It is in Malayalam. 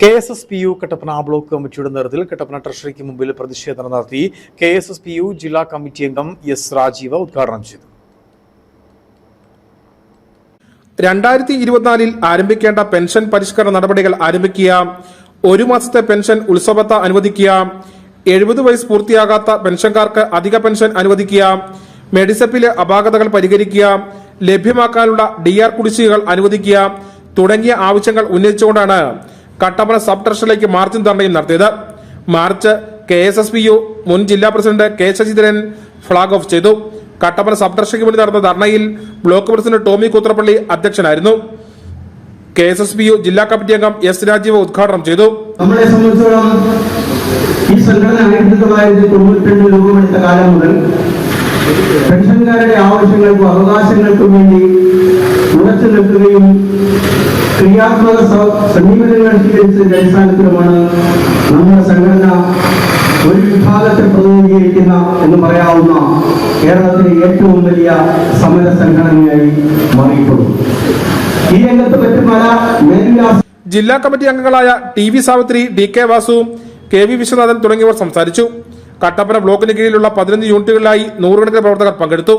K S S P U Kattappana block കമ്മിറ്റിയുടെ നേതൃത്വത്തിൽ കട്ടപ്പന ട്രഷറിക്ക് മുമ്പിൽ പ്രതിഷേധം നടത്തി K S S P U ജില്ലാ കമ്മിറ്റി അംഗം എസ് രാജീവ് ഉദ്ഘാടനം ചെയ്തു. രണ്ടായിരത്തി ഇരുപത്തിനാലിൽ ആരംഭിക്കേണ്ട പെൻഷൻ പരിഷ്കരണ നടപടികൾ ആരംഭിക്കുക ഒരു മാസത്തെ പെൻഷൻ ഉത്സവത്ത അനുവദിക്കുക എഴുപത് വയസ്സ് പൂർത്തിയാകാത്ത പെൻഷൻകാർക്ക് അധിക പെൻഷൻ അനുവദിക്കുക മെഡിസപ്പിലെ അപാകതകൾ പരിഹരിക്കുക ലഭ്യമാക്കാനുള്ള ഡി ആർ കുടിശ്ശികകൾ അനുവദിക്കുക തുടങ്ങിയ ആവശ്യങ്ങൾ ഉന്നയിച്ചുകൊണ്ടാണ് കട്ടപ്പന സബ് ട്രഷറിലേക്ക് മാർച്ചും ധർണയും നടത്തിയത്. March K S S P U മുൻ ജില്ലാ president K Sasidharan flag off ചെയ്തു. കട്ടപ്പന സബ് ട്രഷറിക്ക് വേണ്ടി നടന്ന ധർണയിൽ ബ്ലോക്ക് പ്രസിഡന്റ് ടോമി കൂത്രപ്പള്ളി അധ്യക്ഷനായിരുന്നു. K S S P U ജില്ലാ കമ്മിറ്റി അംഗം എസ് രാജീവ് ഉദ്ഘാടനം ചെയ്തു. നമ്മളെ സംബന്ധിച്ചോളം ഈ സംഘടന ആയിരത്തി തൊള്ളായിരത്തി തൊണ്ണൂറ്റി രൂപമെടുത്ത കാലം മുതൽ പെൻഷൻകാരുടെ ആവശ്യങ്ങൾക്കും അവകാശങ്ങൾക്കും വേണ്ടി ഉറച്ചു നിൽക്കുകയും ക്രിയാത്മക സമീപനങ്ങൾ സ്വീകരിച്ചതിന്റെ അടിസ്ഥാനത്തിലുമാണ് നമ്മുടെ സംഘടന ഒരു വിഭാഗത്തെ പ്രതിനിധീകരിക്കുന്ന എന്ന് പറയാവുന്ന കേരളത്തിലെ ഏറ്റവും വലിയ സമര സംഘടനയായി മാറിയിട്ടുള്ളൂ ഈ രംഗത്ത് മറ്റു പല മേൽവിലാസ ജില്ലാ കമ്മിറ്റി അംഗങ്ങളായ T V Savithri D K Vasu K V Viswanathan തുടങ്ങിയവർ സംസാരിച്ചു. കട്ടപ്പന ബ്ലോക്കിന് കീഴിലുള്ള പതിനഞ്ച് യൂണിറ്റുകളിലായി നൂറുകണക്കിന് പ്രവർത്തകർ പങ്കെടുത്തു.